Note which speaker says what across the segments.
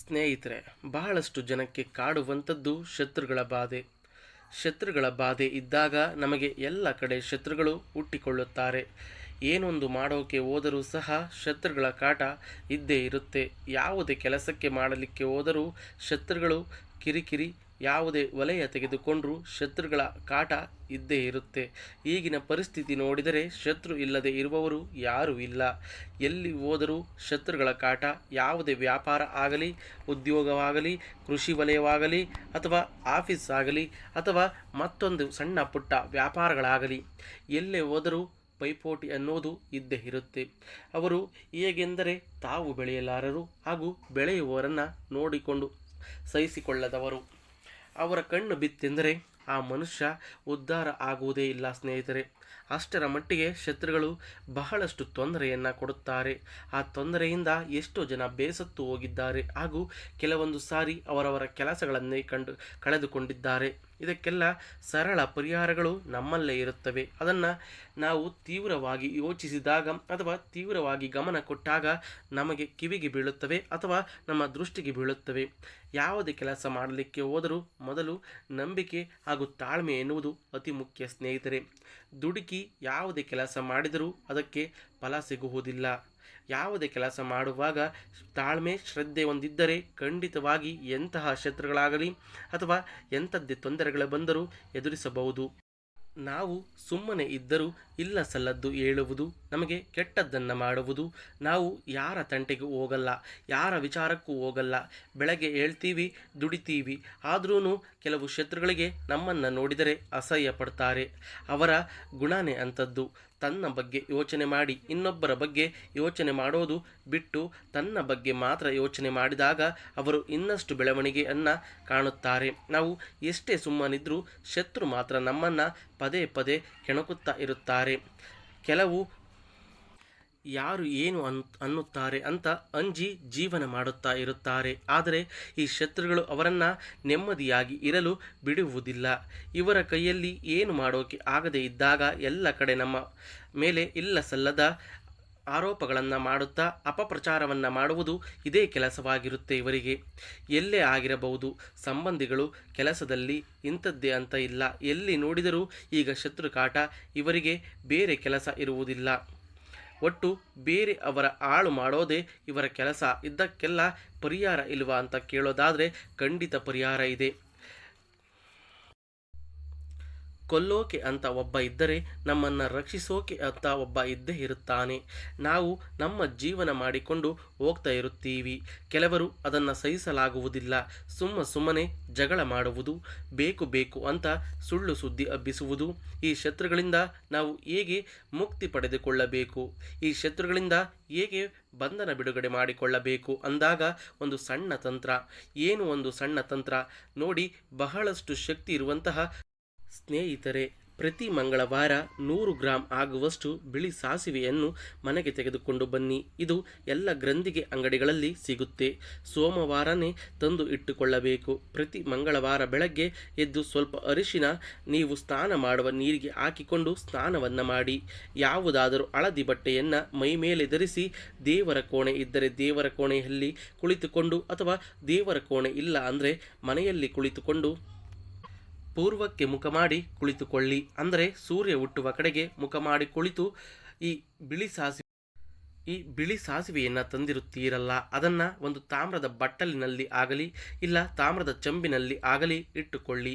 Speaker 1: ಸ್ನೇಹಿತರೆ, ಬಹಳಷ್ಟು ಜನಕ್ಕೆ ಕಾಡುವಂಥದ್ದು ಶತ್ರುಗಳ ಬಾಧೆ. ಶತ್ರುಗಳ ಬಾಧೆ ಇದ್ದಾಗ ನಮಗೆ ಎಲ್ಲ ಕಡೆ ಶತ್ರುಗಳು ಹುಟ್ಟಿಕೊಳ್ಳುತ್ತಾರೆ. ಏನೊಂದು ಮಾಡೋಕೆ ಹೋದರೂ ಸಹ ಶತ್ರುಗಳ ಕಾಟ ಇದ್ದೇ ಇರುತ್ತೆ. ಯಾವುದೇ ಕೆಲಸಕ್ಕೆ ಮಾಡಲಿಕ್ಕೆ ಹೋದರೂ ಶತ್ರುಗಳು ಕಿರಿಕಿರಿ ಯಾವುದೇ ವಲಯ ತೆಗೆದುಕೊಂಡರೂ ಶತ್ರುಗಳ ಕಾಟ ಇದ್ದೇ ಇರುತ್ತೆ. ಈಗಿನ ಪರಿಸ್ಥಿತಿ ನೋಡಿದರೆ ಶತ್ರು ಇಲ್ಲದೆ ಇರುವವರು ಯಾರೂ ಇಲ್ಲ. ಎಲ್ಲಿ ಹೋದರೂ ಶತ್ರುಗಳ ಕಾಟ ಯಾವುದೇ ವ್ಯಾಪಾರ ಆಗಲಿ, ಉದ್ಯೋಗವಾಗಲಿ, ಕೃಷಿ ವಲಯವಾಗಲಿ ಅಥವಾ ಆಫೀಸ್ ಆಗಲಿ ಅಥವಾ ಮತ್ತೊಂದು ಸಣ್ಣ ಪುಟ್ಟ ವ್ಯಾಪಾರಗಳಾಗಲಿ, ಎಲ್ಲೇ ಹೋದರೂ ಪೈಪೋಟಿ ಅನ್ನೋದು ಇದ್ದೇ ಇರುತ್ತೆ. ಅವರು ಹೇಗೆಂದರೆ ತಾವು ಬೆಳೆಯಲಾರರು ಹಾಗೂ ಬೆಳೆಯುವವರನ್ನು ನೋಡಿಕೊಂಡು ಸಹಿಸಿಕೊಳ್ಳದವರು. ಅವರ ಕಣ್ಣು ಬಿತ್ತೆಂದರೆ ಆ ಮನುಷ್ಯ ಉದ್ಧಾರ ಆಗುವುದೇ ಇಲ್ಲ, ಸ್ನೇಹಿತರೆ. ಅಷ್ಟರ ಮಟ್ಟಿಗೆ ಶತ್ರುಗಳು ಬಹಳಷ್ಟು ತೊಂದರೆಯನ್ನು ಕೊಡುತ್ತಾರೆ. ಆ ತೊಂದರೆಯಿಂದ ಎಷ್ಟೋ ಜನ ಬೇಸತ್ತು ಹೋಗಿದ್ದಾರೆ ಹಾಗೂ ಕೆಲವೊಂದು ಸಾರಿ ಅವರವರ ಕೆಲಸಗಳನ್ನೇ ಕಂಡು ಕಳೆದುಕೊಂಡಿದ್ದಾರೆ. ಇದಕ್ಕೆಲ್ಲ ಸರಳ ಪರಿಹಾರಗಳು ನಮ್ಮಲ್ಲೇ ಇರುತ್ತವೆ. ಅದನ್ನು ನಾವು ತೀವ್ರವಾಗಿ ಯೋಚಿಸಿದಾಗ ಅಥವಾ ತೀವ್ರವಾಗಿ ಗಮನ ಕೊಟ್ಟಾಗ ನಮಗೆ ಕಿವಿಗೆ ಬೀಳುತ್ತವೆ ಅಥವಾ ನಮ್ಮ ದೃಷ್ಟಿಗೆ ಬೀಳುತ್ತವೆ. ಯಾವುದೇ ಕೆಲಸ ಮಾಡಲಿಕ್ಕೆ ಹೋದರೂ ಮೊದಲು ನಂಬಿಕೆ ಹಾಗೂ ತಾಳ್ಮೆ ಎನ್ನುವುದು ಅತಿ ಮುಖ್ಯ ಸ್ನೇಹಿತರೆ. ದುಡುಕಿ ಯಾವುದೇ ಕೆಲಸ ಮಾಡಿದರೂ ಅದಕ್ಕೆ ಫಲ ಸಿಗುವುದಿಲ್ಲ. ಯಾವುದೇ ಕೆಲಸ ಮಾಡುವಾಗ ತಾಳ್ಮೆ, ಶ್ರದ್ಧೆ ಒಂದಿದ್ದರೆ ಖಂಡಿತವಾಗಿ ಎಂತಹ ಶತ್ರುಗಳಾಗಲಿ ಅಥವಾ ಎಂಥದ್ದೇ ತೊಂದರೆಗಳು ಬಂದರೂ ಎದುರಿಸಬಹುದು. ನಾವು ಸುಮ್ಮನೆ ಇದ್ದರೂ ಇಲ್ಲ ಸಲ್ಲದ್ದು ಹೇಳುವುದು ನಮಗೆ ಕೆಟ್ಟದ್ದನ್ನು ಮಾಡುವುದು. ನಾವು ಯಾರ ತಂಟೆಗೂ ಹೋಗಲ್ಲ, ಯಾರ ವಿಚಾರಕ್ಕೂ ಹೋಗಲ್ಲ. ಬೆಳಗ್ಗೆ ಹೇಳ್ತೀವಿ ದುಡಿತೀವಿ. ಆದ್ರೂ ಕೆಲವು ಶತ್ರುಗಳಿಗೆ ನಮ್ಮನ್ನು ನೋಡಿದರೆ ಅಸಹ್ಯ ಪಡ್ತಾರೆ ಅವರ ಗುಣನೇ ಅಂಥದ್ದು. ತನ್ನ ಬಗ್ಗೆ ಯೋಚನೆ ಮಾಡಿ, ಇನ್ನೊಬ್ಬರ ಬಗ್ಗೆ ಯೋಚನೆ ಮಾಡೋದು ಬಿಟ್ಟು ತನ್ನ ಬಗ್ಗೆ ಮಾತ್ರ ಯೋಚನೆ ಮಾಡಿದಾಗ ಅವರು ಇನ್ನಷ್ಟು ಬೆಳವಣಿಗೆಯನ್ನು ಕಾಣುತ್ತಾರೆ. ನಾವು ಎಷ್ಟೇ ಸುಮ್ಮನಿದ್ರೂ ಶತ್ರು ಮಾತ್ರ ನಮ್ಮನ್ನು ಪದೇ ಪದೇ ಕೆಣಕುತ್ತಾ ಇರುತ್ತಾರೆ. ಕೆಲವು ಯಾರು ಏನು ಅನ್, ಅನ್ನುತ್ತಾರೆ ಅಂತ ಅಂಜಿ ಜೀವನ ಮಾಡುತ್ತಾ ಇರುತ್ತಾರೆ. ಆದರೆ ಈ ಶತ್ರುಗಳು ಅವರನ್ನು ನೆಮ್ಮದಿಯಾಗಿ ಇರಲು ಬಿಡುವುದಿಲ್ಲ. ಇವರ ಕೈಯಲ್ಲಿ ಏನು ಮಾಡೋಕೆ ಆಗದೇ ಇದ್ದಾಗ ಎಲ್ಲ ಕಡೆ ನಮ್ಮ ಮೇಲೆ ಇಲ್ಲ ಸಲ್ಲದ ಆರೋಪಗಳನ್ನು ಮಾಡುತ್ತಾ ಅಪಪ್ರಚಾರವನ್ನು ಮಾಡುವುದು ಇದೇ ಕೆಲಸವಾಗಿರುತ್ತೆ ಇವರಿಗೆ. ಎಲ್ಲೇ ಆಗಿರಬಹುದು, ಸಂಬಂಧಿಗಳು ಕೆಲಸದಲ್ಲಿ ಇಂಥದ್ದೇ ಅಂತ ಇಲ್ಲ. ಎಲ್ಲಿ ನೋಡಿದರೂ ಈಗ ಶತ್ರುಕಾಟ, ಇವರಿಗೆ ಬೇರೆ ಕೆಲಸ ಇರುವುದಿಲ್ಲ. ಒಟ್ಟು ಬೇರೆ ಅವರ ಆಳು ಮಾಡೋದೇ ಇವರ ಕೆಲಸ. ಇದ್ದಕ್ಕೆಲ್ಲ ಪರಿಹಾರ ಇಲ್ವಾ ಅಂತ ಕೇಳೋದಾದರೆ ಖಂಡಿತ ಪರಿಹಾರ ಇದೆ. ಕೊಲ್ಲೋಕೆ ಅಂತ ಒಬ್ಬ ಇದ್ದರೆ ನಮ್ಮನ್ನು ರಕ್ಷಿಸೋಕೆ ಅಂತ ಒಬ್ಬ ಇದ್ದೇ ಇರುತ್ತಾನೆ. ನಾವು ನಮ್ಮ ಜೀವನ ಮಾಡಿಕೊಂಡು ಹೋಗ್ತಾ ಇರುತ್ತೀವಿ. ಕೆಲವರು ಅದನ್ನು ಸಹಿಸಲಾಗುವುದಿಲ್ಲ. ಸುಮ್ಮ ಸುಮ್ಮನೆ ಜಗಳ ಮಾಡುವುದು, ಬೇಕು ಬೇಕು ಅಂತ ಸುಳ್ಳು ಸುದ್ದಿ ಹಬ್ಬಿಸುವುದು. ಈ ಶತ್ರುಗಳಿಂದ ನಾವು ಹೇಗೆ ಮುಕ್ತಿ ಪಡೆದುಕೊಳ್ಳಬೇಕು? ಈ ಶತ್ರುಗಳಿಂದ ಹೇಗೆ ಬಂಧನ ಬಿಡುಗಡೆ ಮಾಡಿಕೊಳ್ಳಬೇಕು ಅಂದಾಗ ಒಂದು ಸಣ್ಣ ತಂತ್ರ. ಏನು ಒಂದು ಸಣ್ಣ ತಂತ್ರ? ನೋಡಿ ಬಹಳಷ್ಟು ಶಕ್ತಿ ಇರುವಂತಹ ಸ್ನೇಹಿತರೆ, ಪ್ರತಿ ಮಂಗಳವಾರ ನೂರು ಗ್ರಾಂ ಆಗುವಷ್ಟು ಬಿಳಿ ಸಾಸಿವೆಯನ್ನು ಮನೆಗೆ ತೆಗೆದುಕೊಂಡು ಬನ್ನಿ. ಇದು ಎಲ್ಲ ಗ್ರಂಥಿಗೆ ಅಂಗಡಿಗಳಲ್ಲಿ ಸಿಗುತ್ತೆ. ಸೋಮವಾರನೇ ತಂದು ಇಟ್ಟುಕೊಳ್ಳಬೇಕು. ಪ್ರತಿ ಮಂಗಳವಾರ ಬೆಳಗ್ಗೆ ಎದ್ದು ಸ್ವಲ್ಪ ಅರಿಶಿನ, ನೀವು ಸ್ನಾನ ಮಾಡುವ ನೀರಿಗೆ ಹಾಕಿಕೊಂಡು ಸ್ನಾನವನ್ನು ಮಾಡಿ. ಯಾವುದಾದರೂ ಹಳದಿ ಬಟ್ಟೆಯನ್ನು ಮೈ ಮೇಲೆ ಧರಿಸಿ, ದೇವರ ಕೋಣೆ ಇದ್ದರೆ ದೇವರ ಕೋಣೆಯಲ್ಲಿ ಕುಳಿತುಕೊಂಡು ಅಥವಾ ದೇವರ ಕೋಣೆ ಇಲ್ಲ ಅಂದರೆ ಮನೆಯಲ್ಲಿ ಕುಳಿತುಕೊಂಡು ಪೂರ್ವಕ್ಕೆ ಮುಖ ಮಾಡಿ ಕುಳಿತುಕೊಳ್ಳಿ. ಅಂದರೆ ಸೂರ್ಯ ಹುಟ್ಟುವ ಕಡೆಗೆ ಮುಖ ಮಾಡಿ ಕುಳಿತು ಈ ಬಿಳಿ ಸಾಸಿವೆ ಈ ಬಿಳಿ ಸಾಸಿವೆಯನ್ನು ತಂದಿರುತ್ತೀರಲ್ಲ. ಅದನ್ನು ಒಂದು ತಾಮ್ರದ ಬಟ್ಟಲಿನಲ್ಲಿ ಆಗಲಿ, ಇಲ್ಲ ತಾಮ್ರದ ಚಂಬಿನಲ್ಲಿ ಆಗಲಿ ಇಟ್ಟುಕೊಳ್ಳಿ.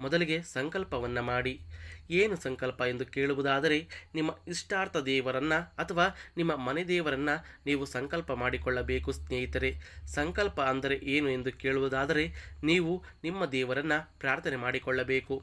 Speaker 1: ಮೊದಲಿಗೆ ಸಂಕಲ್ಪವನ್ನು ಮಾಡಿ. ಏನು ಸಂಕಲ್ಪ ಎಂದು ಕೇಳುವುದಾದರೆ, ನಿಮ್ಮ ಇಷ್ಟಾರ್ಥ ದೇವರನ್ನು ಅಥವಾ ನಿಮ್ಮ ಮನೆ ದೇವರನ್ನು ನೀವು ಸಂಕಲ್ಪ ಮಾಡಿಕೊಳ್ಳಬೇಕು ಸ್ನೇಹಿತರೆ. ಸಂಕಲ್ಪ ಅಂದರೆ ಏನು ಎಂದು ಕೇಳುವುದಾದರೆ, ನೀವು ನಿಮ್ಮ ದೇವರನ್ನು ಪ್ರಾರ್ಥನೆ ಮಾಡಿಕೊಳ್ಳಬೇಕು.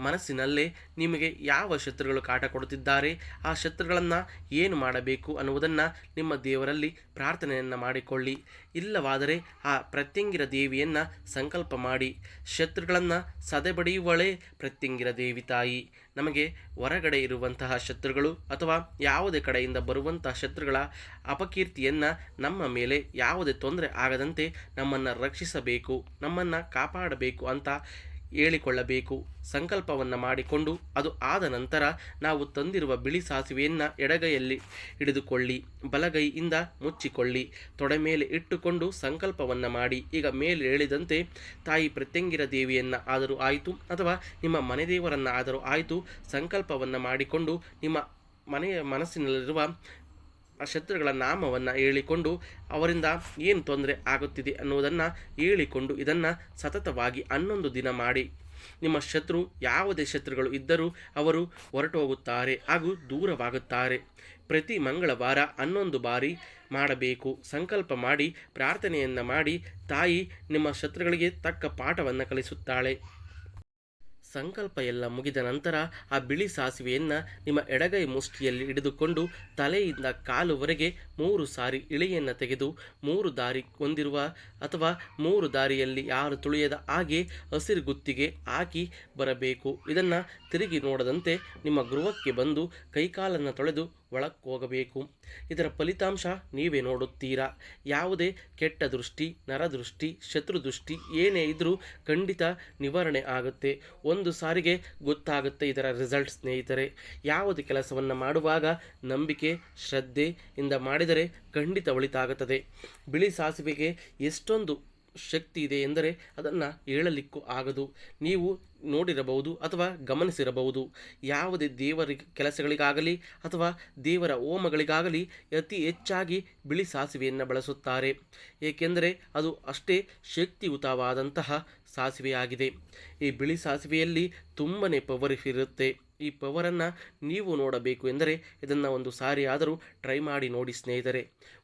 Speaker 1: ಮನಸ್ಸಿನಲ್ಲೇ ನಿಮಗೆ ಯಾವ ಶತ್ರುಗಳು ಕಾಟ ಕೊಡುತ್ತಿದ್ದಾರೆ, ಆ ಶತ್ರುಗಳನ್ನು ಏನು ಮಾಡಬೇಕು ಅನ್ನುವುದನ್ನು ನಿಮ್ಮ ದೇವರಲ್ಲಿ ಪ್ರಾರ್ಥನೆಯನ್ನು ಮಾಡಿಕೊಳ್ಳಿ. ಇಲ್ಲವಾದರೆ ಆ ಪ್ರತ್ಯಂಗಿರ ದೇವಿಯನ್ನು ಸಂಕಲ್ಪ ಮಾಡಿ, ಶತ್ರುಗಳನ್ನು ಸದೆಬಡಿಯುವಳೇ ಪ್ರತ್ಯಂಗಿರ ದೇವಿ ತಾಯಿ. ನಮಗೆ ಹೊರಗಡೆ ಇರುವಂತಹ ಶತ್ರುಗಳು ಅಥವಾ ಯಾವುದೇ ಕಡೆಯಿಂದ ಬರುವಂತಹ ಶತ್ರುಗಳ ಅಪಕೀರ್ತಿಯನ್ನು ನಮ್ಮ ಮೇಲೆ ಯಾವುದೇ ತೊಂದರೆ ಆಗದಂತೆ ನಮ್ಮನ್ನು ರಕ್ಷಿಸಬೇಕು, ನಮ್ಮನ್ನು ಕಾಪಾಡಬೇಕು ಅಂತ ಹೇಳಿಕೊಳ್ಳಬೇಕು. ಸಂಕಲ್ಪವನ್ನು ಮಾಡಿಕೊಂಡು ಅದು ಆದ ನಂತರ ನಾವು ತಂದಿರುವ ಬಿಳಿ ಸಾಸಿವೆಯನ್ನು ಎಡಗೈಯಲ್ಲಿ ಹಿಡಿದುಕೊಳ್ಳಿ, ಬಲಗೈಯಿಂದ ಮುಚ್ಚಿಕೊಳ್ಳಿ. ತೊಡೆ ಮೇಲೆ ಇಟ್ಟುಕೊಂಡು ಸಂಕಲ್ಪವನ್ನು ಮಾಡಿ. ಈಗ ಮೇಲೆ ಹೇಳಿದಂತೆ ತಾಯಿ ಪ್ರತ್ಯಂಗಿರ ದೇವಿಯನ್ನು ಆದರೂ ಆಯಿತು ಅಥವಾ ನಿಮ್ಮ ಮನೆ ದೇವರನ್ನು ಆದರೂ ಆಯಿತು. ಸಂಕಲ್ಪವನ್ನು ಮಾಡಿಕೊಂಡು ನಿಮ್ಮ ಮನೆಯ ಮನಸ್ಸಿನಲ್ಲಿರುವ ಆ ಶತ್ರುಗಳ ನಾಮವನ್ನು ಹೇಳಿಕೊಂಡು ಅವರಿಂದ ಏನು ತೊಂದರೆ ಆಗುತ್ತಿದೆ ಅನ್ನುವುದನ್ನು ಹೇಳಿಕೊಂಡು ಇದನ್ನು ಸತತವಾಗಿ ಹನ್ನೊಂದು ದಿನ ಮಾಡಿ. ನಿಮ್ಮ ಶತ್ರು ಯಾವುದೇ ಶತ್ರುಗಳು ಇದ್ದರೂ ಅವರು ಹೊರಟು ಹೋಗುತ್ತಾರೆ ಹಾಗೂ ದೂರವಾಗುತ್ತಾರೆ. ಪ್ರತಿ ಮಂಗಳವಾರ ಹನ್ನೊಂದು ಬಾರಿ ಮಾಡಬೇಕು. ಸಂಕಲ್ಪ ಮಾಡಿ, ಪ್ರಾರ್ಥನೆಯನ್ನು ಮಾಡಿ ತಾಯಿ ನಿಮ್ಮ ಶತ್ರುಗಳಿಗೆ ತಕ್ಕ ಪಾಠವನ್ನು ಕಲಿಸುತ್ತಾಳೆ. ಸಂಕಲ್ಪ ಎಲ್ಲ ಮುಗಿದ ನಂತರ ಆ ಬಿಳಿ ಸಾಸಿವೆಯನ್ನು ನಿಮ್ಮ ಎಡಗೈ ಮುಷ್ಟಿಯಲ್ಲಿ ಹಿಡಿದುಕೊಂಡು ತಲೆಯಿಂದ ಕಾಲುವರೆಗೆ ಮೂರು ಸಾರಿ ಇಳಿಯನ್ನು ತೆಗೆದು ಮೂರು ದಾರಿ ಹೊಂದಿರುವ ಅಥವಾ ಮೂರು ದಾರಿಯಲ್ಲಿ ಯಾರು ತುಳಿಯದ ಹಾಗೆ ಹಸಿರು ಗುತ್ತಿಗೆ ಹಾಕಿ ಬರಬೇಕು. ಇದನ್ನು ತಿರುಗಿ ನೋಡದಂತೆ ನಿಮ್ಮ ಗೃಹಕ್ಕೆ ಬಂದು ಕೈಕಾಲನ್ನು ತೊಳೆದು ಒಳಕ್ಕೆ ಹೋಗಬೇಕು ಇದರ ಫಲಿತಾಂಶ ನೀವೇ ನೋಡುತ್ತೀರಾ. ಯಾವುದೇ ಕೆಟ್ಟ ದೃಷ್ಟಿ, ನರದೃಷ್ಟಿ, ಶತ್ರುದೃಷ್ಟಿ ಏನೇ ಇದ್ದರೂ ಖಂಡಿತ ನಿವಾರಣೆ ಆಗುತ್ತೆ. ಒಂದು ಸಾರಿಗೆ ಗೊತ್ತಾಗುತ್ತೆ ಇದರ ರಿಸಲ್ಟ್, ಸ್ನೇಹಿತರೆ. ಯಾವುದೇ ಕೆಲಸವನ್ನು ಮಾಡುವಾಗ ನಂಬಿಕೆ ಶ್ರದ್ಧೆಯಿಂದ ಮಾಡಿದರೆ ಖಂಡಿತ ಒಳಿತಾಗುತ್ತದೆ. ಬಿಳಿ ಸಾಸಿವೆಗೆ ಎಷ್ಟೊಂದು ಶಕ್ತಿ ಇದೆ ಎಂದರೆ ಅದನ್ನು ಹೇಳಲಿಕ್ಕೂ ಆಗದು. ನೀವು ನೋಡಿರಬಹುದು ಅಥವಾ ಗಮನಿಸಿರಬಹುದು. ಯಾವುದೇ ದೇವರ ಕೆಲಸಗಳಿಗಾಗಲಿ ಅಥವಾ ದೇವರ ಹೋಮಗಳಿಗಾಗಲಿ ಅತಿ ಹೆಚ್ಚಾಗಿ ಬಿಳಿ ಸಾಸಿವೆಯನ್ನು ಬಳಸುತ್ತಾರೆ. ಏಕೆಂದರೆ ಅದು ಅಷ್ಟೇ ಶಕ್ತಿಯುತವಾದಂತಹ ಸಾಸಿವೆಯಾಗಿದೆ. ಈ ಬಿಳಿ ಸಾಸಿವೆಯಲ್ಲಿ ತುಂಬನೇ ಪವರ್ ಇರುತ್ತೆ. ಈ ಪವರನ್ನು ನೀವು ನೋಡಬೇಕು ಎಂದರೆ ಇದನ್ನು ಒಂದು ಸಾರಿ ಆದರೂ ಟ್ರೈ ಮಾಡಿ ನೋಡಿ ಸ್ನೇಹಿತರೆ.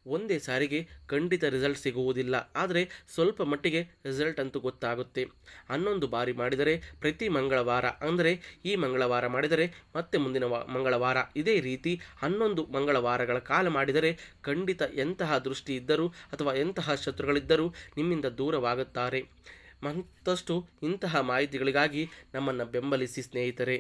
Speaker 1: ಒಂದೇ ಸಾರಿಗೆ ಖಂಡಿತ ರಿಸಲ್ಟ್ ಸಿಗುವುದಿಲ್ಲ. ಆದರೆ ಸ್ವಲ್ಪ ಮಟ್ಟಿಗೆ ರಿಸಲ್ಟ್ ಅಂತೂ ಗೊತ್ತಾಗುತ್ತೆ. ಹನ್ನೊಂದು ಬಾರಿ ಮಾಡಿದರೆ ಪ್ರತಿ ಮಂಗಳವಾರ, ಅಂದರೆ ಈ ಮಂಗಳವಾರ ಮಾಡಿದರೆ ಮತ್ತೆ ಮುಂದಿನ ಮಂಗಳವಾರ. ಇದೇ ರೀತಿ ಹನ್ನೊಂದು ಮಂಗಳವಾರಗಳ ಕಾಲ ಮಾಡಿದರೆ ಖಂಡಿತ ಎಂತಹ ದೃಷ್ಟಿ ಇದ್ದರೂ ಅಥವಾ ಎಂತಹ ಶತ್ರುಗಳಿದ್ದರೂ ನಿಮ್ಮಿಂದ ದೂರವಾಗುತ್ತಾರೆ. ಮತ್ತಷ್ಟು ಇಂತಹ ಮಾಹಿತಿಗಳಿಗಾಗಿ ನಮ್ಮನ್ನು ಬೆಂಬಲಿಸಿ ಸ್ನೇಹಿತರೆ.